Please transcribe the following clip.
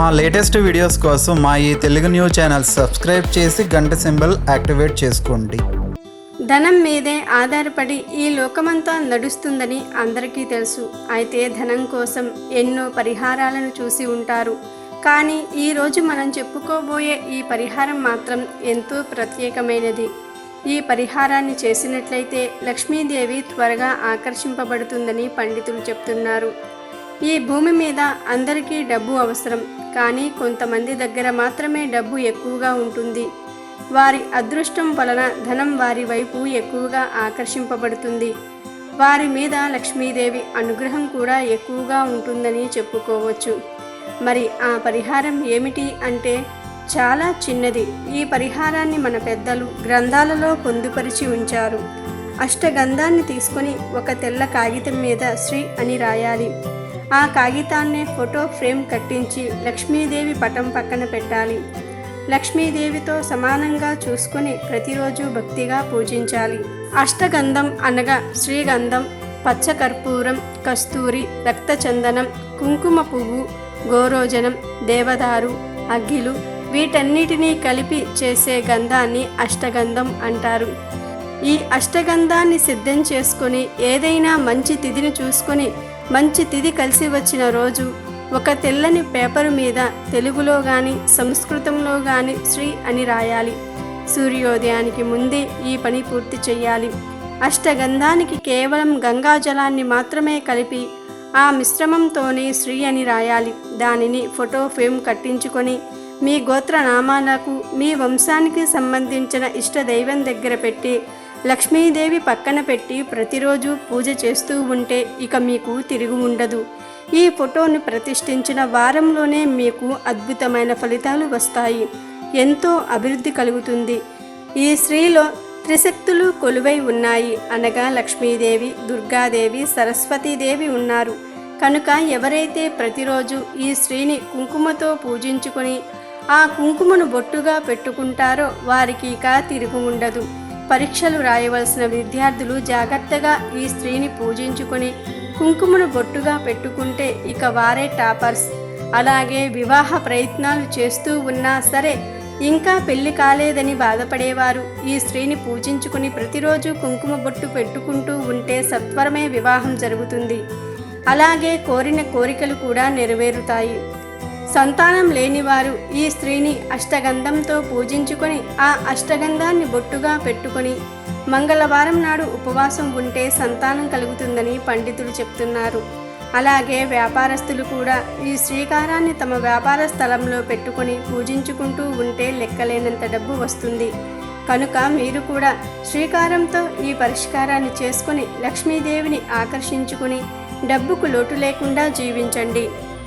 మా latest videos కోసం మా ఈ తెలుగు న్యూస్ ఛానల్ సబ్స్క్రైబ్ చేసి గంట సింబల్ యాక్టివేట్ చేసుకోండి. ధనం మీదే ఆధారపడి ఈ లోకమంతా నడుస్తుందని అందరికీ తెలుసు. అయితే ధనం కోసం ఎన్నో పరిహారాలను చూసి ఉంటారు. కానీ ఈరోజు మనం చెప్పుకోబోయే ఈ పరిహారం మాత్రం ఎంతో ప్రత్యేకమైనది. ఈ పరిహారాన్ని చేసినట్లయితే లక్ష్మీదేవి త్వరగా ఆకర్షింపబడుతుందని పండితులు చెప్తున్నారు. ఈ భూమి మీద అందరికీ డబ్బు అవసరం కానీ కొంతమంది దగ్గర మాత్రమే డబ్బు ఎక్కువగా ఉంటుంది. వారి అదృష్టం వలన ధనం వారి వైపు ఎక్కువగా ఆకర్షింపబడుతుంది. వారి మీద లక్ష్మీదేవి అనుగ్రహం కూడా ఎక్కువగా ఉంటుందని చెప్పుకోవచ్చు. మరి ఆ పరిహారం ఏమిటి అంటే చాలా చిన్నది. ఈ పరిహారాన్ని మన పెద్దలు గ్రంథాలలో పొందుపరిచి ఉంచారు. అష్టగంధాన్ని తీసుకొని ఒక తెల్ల కాగితం మీద శ్రీ అని రాయాలి. ఆ కాగితాన్నే ఫోటో ఫ్రేమ్ కట్టించి లక్ష్మీదేవి పటం పక్కన పెట్టాలి. లక్ష్మీదేవితో సమానంగా చూసుకొని ప్రతిరోజు భక్తిగా పూజించాలి. అష్టగంధం అనగా శ్రీగంధం పచ్చకర్పూరం కస్తూరి రక్తచందనం కుంకుమ పువ్వు గోరోజనం దేవదారు అగ్గిలు వీటన్నిటినీ కలిపి చేసే గంధాన్ని అష్టగంధం అంటారు. ఈ అష్టగంధాన్ని సిద్ధం చేసుకొని ఏదైనా మంచి తిథిని చూసుకొని మంచి తిథి కలిసి వచ్చిన రోజు ఒక తెల్లని పేపరు మీద తెలుగులో కానీ సంస్కృతంలో కానీ శ్రీ అని రాయాలి. సూర్యోదయానికి ముందే ఈ పని పూర్తి చేయాలి అష్టగంధానికి కేవలం గంగాజలాన్ని మాత్రమే కలిపి ఆ మిశ్రమంతోనే శ్రీ అని రాయాలి. దానిని ఫోటో ఫ్రేమ్ కట్టించుకొని మీ గోత్ర నామాలకు మీ వంశానికి సంబంధించిన ఇష్ట దైవం దగ్గర పెట్టి లక్ష్మీదేవి పక్కన పెట్టి ప్రతిరోజు పూజ చేస్తూ ఉంటే ఇక మీకు తిరిగి ఉండదు. ఈ ఫోటోను ప్రతిష్ఠించిన వారంలోనే మీకు అద్భుతమైన ఫలితాలు వస్తాయి. ఎంతో అభివృద్ధి కలుగుతుంది. ఈ స్త్రీలో త్రిశక్తులు కొలువై ఉన్నాయి. అనగా లక్ష్మీదేవి దుర్గాదేవి సరస్వతీదేవి ఉన్నారు. కనుక ఎవరైతే ప్రతిరోజు ఈ స్త్రీని కుంకుమతో పూజించుకొని ఆ కుంకుమను బొట్టుగా పెట్టుకుంటారో వారికి ఇక తిరుగు ఉండదు. పరీక్షలు రాయవలసిన విద్యార్థులు జాగ్రత్తగా ఈ స్త్రీని పూజించుకొని కుంకుమను బొట్టుగా పెట్టుకుంటే ఇక వారే టాపర్స్. అలాగే వివాహ ప్రయత్నాలు చేస్తూ ఉన్నా సరే ఇంకా పెళ్ళి కాలేదని బాధపడేవారు. ఈ స్త్రీని పూజించుకుని ప్రతిరోజు కుంకుమ బొట్టు పెట్టుకుంటూ ఉంటే సత్వరమే వివాహం జరుగుతుంది. అలాగే కోరిన కోరికలు కూడా నెరవేరుతాయి. సంతానం లేనివారు ఈ స్త్రీని అష్టగంధంతో పూజించుకొని ఆ అష్టగంధాన్ని బొట్టుగా పెట్టుకొని మంగళవారం నాడు ఉపవాసం ఉంటే సంతానం కలుగుతుందని పండితులు చెప్తున్నారు. అలాగే వ్యాపారస్తులు కూడా ఈ శ్రీకారాన్ని తమ వ్యాపార స్థలంలో పెట్టుకొని పూజించుకుంటూ ఉంటే లెక్కలేనంత డబ్బు వస్తుంది. కనుక మీరు కూడా శ్రీకారంతో ఈ పరిష్కారాన్ని చేసుకొని లక్ష్మీదేవిని ఆకర్షించుకుని డబ్బుకు లోటు లేకుండా జీవించండి.